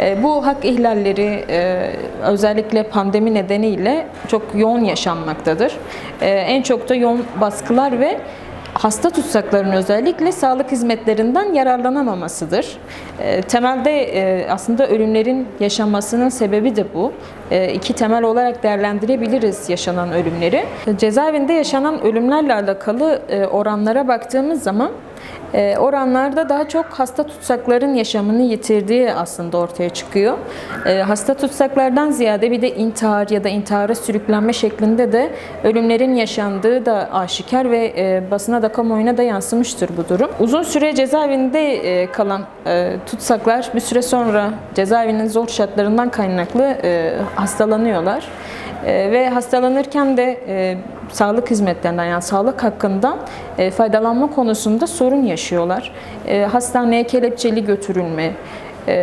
E, Bu hak ihlalleri e, özellikle pandemi nedeniyle çok yoğun yaşanmaktadır. E, En çok da yoğun baskılar ve hasta tutsakların özellikle sağlık hizmetlerinden yararlanamamasıdır. Temelde aslında ölümlerin yaşanmasının sebebi de bu. İki temel olarak değerlendirebiliriz yaşanan ölümleri. Cezaevinde yaşanan ölümlerle alakalı oranlara baktığımız zaman oranlarda daha çok hasta tutsakların yaşamını yitirdiği aslında ortaya çıkıyor. E, hasta tutsaklardan ziyade bir de intihar ya da intihara sürüklenme şeklinde de ölümlerin yaşandığı da aşikar ve e, basına da kamuoyuna da yansımıştır bu durum. Uzun süre cezaevinde e, kalan e, tutsaklar bir süre sonra cezaevinin zor şartlarından kaynaklı hastalanıyorlar. Ve hastalanırken de sağlık hizmetlerinden yani sağlık hakkından e, faydalanma konusunda sorun yaşıyorlar. E, hastaneye kelepçeli götürülme e,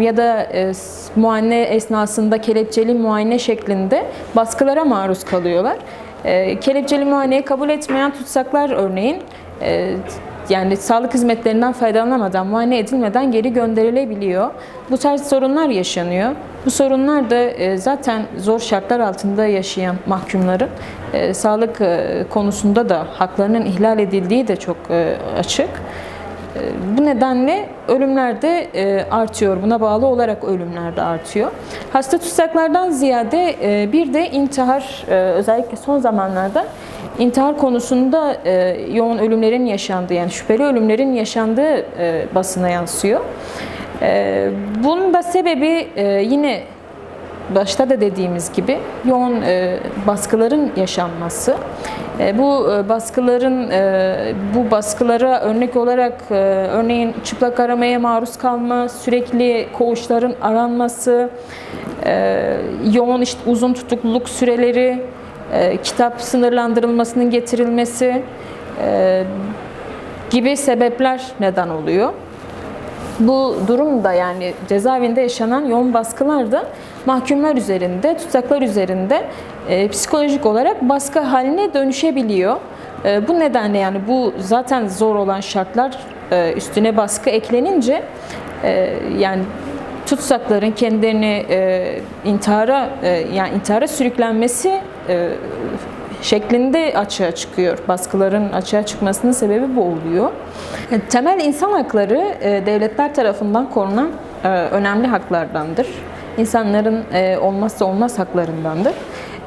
ya da e, muayene esnasında kelepçeli muayene şeklinde baskılara maruz kalıyorlar. E, kelepçeli muayeneyi kabul etmeyen tutsaklar örneğin yani sağlık hizmetlerinden faydalanamadan, muayene edilmeden geri gönderilebiliyor. Bu tarz sorunlar yaşanıyor. Bu sorunlar da e, zaten zor şartlar altında yaşayan mahkumların e, sağlık e, konusunda da haklarının ihlal edildiği de çok açık. Bu nedenle ölümler de artıyor. Buna bağlı olarak ölümler de artıyor. Hasta tutsaklardan ziyade bir de intihar özellikle son zamanlarda intihar konusunda yoğun ölümlerin yaşandığı yani şüpheli ölümlerin yaşandığı basına yansıyor. E, Bunun da sebebi e, yine başta da dediğimiz gibi yoğun e, baskıların yaşanması. E, bu baskıların bu baskılara örnek olarak örneğin çıplak aramaya maruz kalma, sürekli koğuşların aranması, yoğun işte uzun tutukluluk süreleri, kitap sınırlandırılmasının getirilmesi gibi sebepler neden oluyor. Bu durum da yani cezaevinde yaşanan yoğun baskılar da mahkumlar üzerinde, tutsaklar üzerinde e, psikolojik olarak baskı haline dönüşebiliyor. E, bu nedenle yani bu zaten zor olan şartlar e, üstüne baskı eklenince e, yani tutsakların kendilerini e, intihara e, yani intihara sürüklenmesi e, şeklinde açığa çıkıyor. Baskıların açığa çıkmasının sebebi bu oluyor. E, Temel insan hakları e, devletler tarafından korunan e, önemli haklardandır. İnsanların olmazsa olmaz haklarındandır.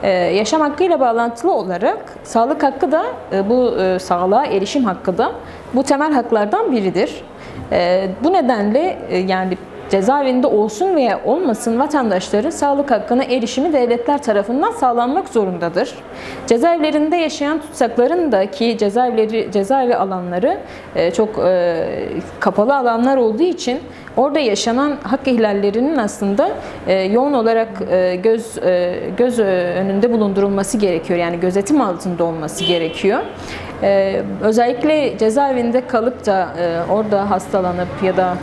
E, Yaşam hakkıyla bağlantılı olarak sağlık hakkı da bu sağlığa erişim hakkı da bu temel haklardan biridir. Bu nedenle yani cezaevinde olsun veya olmasın vatandaşların sağlık hakkına erişimi devletler tarafından sağlanmak zorundadır. Cezaevlerinde yaşayan tutsakların da ki cezaevleri cezaevi alanları e, çok e, kapalı alanlar olduğu için orada yaşanan hak ihlallerinin aslında e, yoğun olarak göz göz önünde bulundurulması gerekiyor. Yani gözetim altında olması gerekiyor. Özellikle cezaevinde kalıp da orada hastalanıp ya da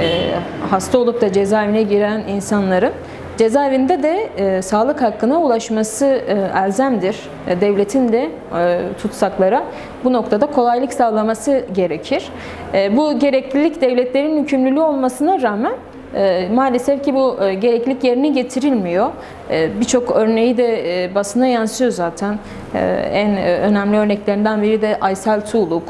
e, hasta olup da cezaevine giren insanların cezaevinde de e, sağlık hakkına ulaşması e, elzemdir. E, devletin de e, tutsaklara bu noktada kolaylık sağlaması gerekir. E, bu gereklilik devletlerin yükümlülüğü olmasına rağmen e, maalesef ki bu e, gereklilik yerine getirilmiyor. E, Birçok örneği de e, basına yansıyor zaten. E, En önemli örneklerinden biri de Aysel Tuğluk.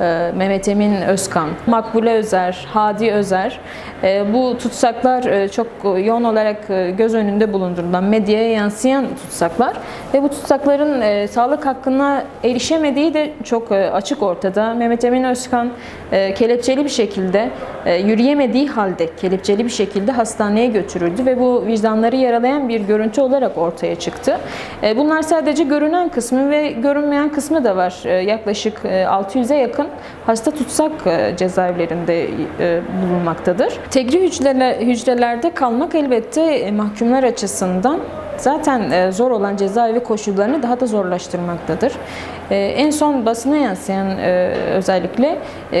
E, Mehmet Emin Özkan, Makbule Özer, Hadi Özer. E, Bu tutsaklar e, çok yoğun olarak e, göz önünde bulundurulan, medyaya yansıyan tutsaklar ve bu tutsakların e, sağlık hakkına erişemediği de çok e, açık ortada. Mehmet Emin Özkan e, kelepçeli bir şekilde e, yürüyemediği halde kelepçeli bir şekilde hastaneye götürüldü ve bu vicdanları yaralayan bir görüntü olarak ortaya çıktı. E, Bunlar sadece görünen kısmı ve görünmeyen kısmı da var. E, Yaklaşık e, 600'e yakın hasta tutsak e, cezaevlerinde e, bulunmaktadır. Tegri hücreler, hücrelerde kalmak elbette e, mahkumlar açısından zaten e, zor olan cezaevi koşullarını daha da zorlaştırmaktadır. E, En son basına yansıyan e, özellikle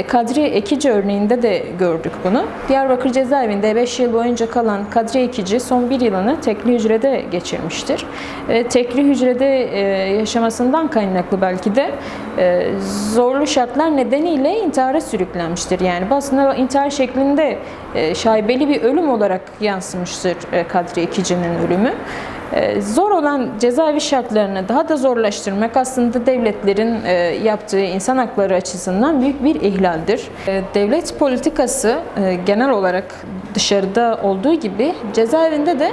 Kadriye Ekici örneğinde de gördük bunu. Diyarbakır cezaevinde 5 yıl boyunca kalan Kadriye Ekici son bir yılını tekli hücrede geçirmiştir. Tekli hücrede yaşamasından kaynaklı belki de zorlu şartlar nedeniyle intihara sürüklenmiştir. Yani basına intihar şeklinde e, şaibeli bir ölüm olarak yansımıştır e, Kadriye Ekici'nin ölümü. E, Zor olan cezaevi şartlarını daha da zorlaştırmak aslında devletlerin e, yaptığı insan hakları açısından büyük bir ihlaldir. E, Devlet politikası e, genel olarak dışarıda olduğu gibi cezaevinde de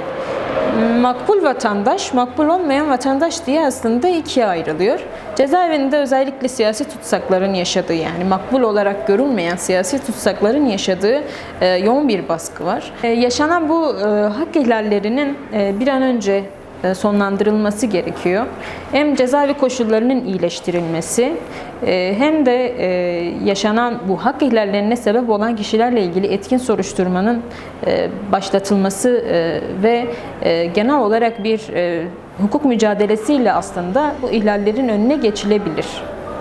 makbul vatandaş, makbul olmayan vatandaş diye aslında ikiye ayrılıyor. Cezaevinde özellikle siyasi tutsakların yaşadığı yani makbul olarak görülmeyen siyasi tutsakların yaşadığı e, yoğun bir baskı var. E, yaşanan bu e, hak ihlallerinin e, bir an önce sonlandırılması gerekiyor. Hem cezaevi koşullarının iyileştirilmesi e, hem de e, yaşanan bu hak ihlallerine sebep olan kişilerle ilgili etkin soruşturmanın e, başlatılması e, ve e, genel olarak bir e, hukuk mücadelesiyle aslında bu ihlallerin önüne geçilebilir.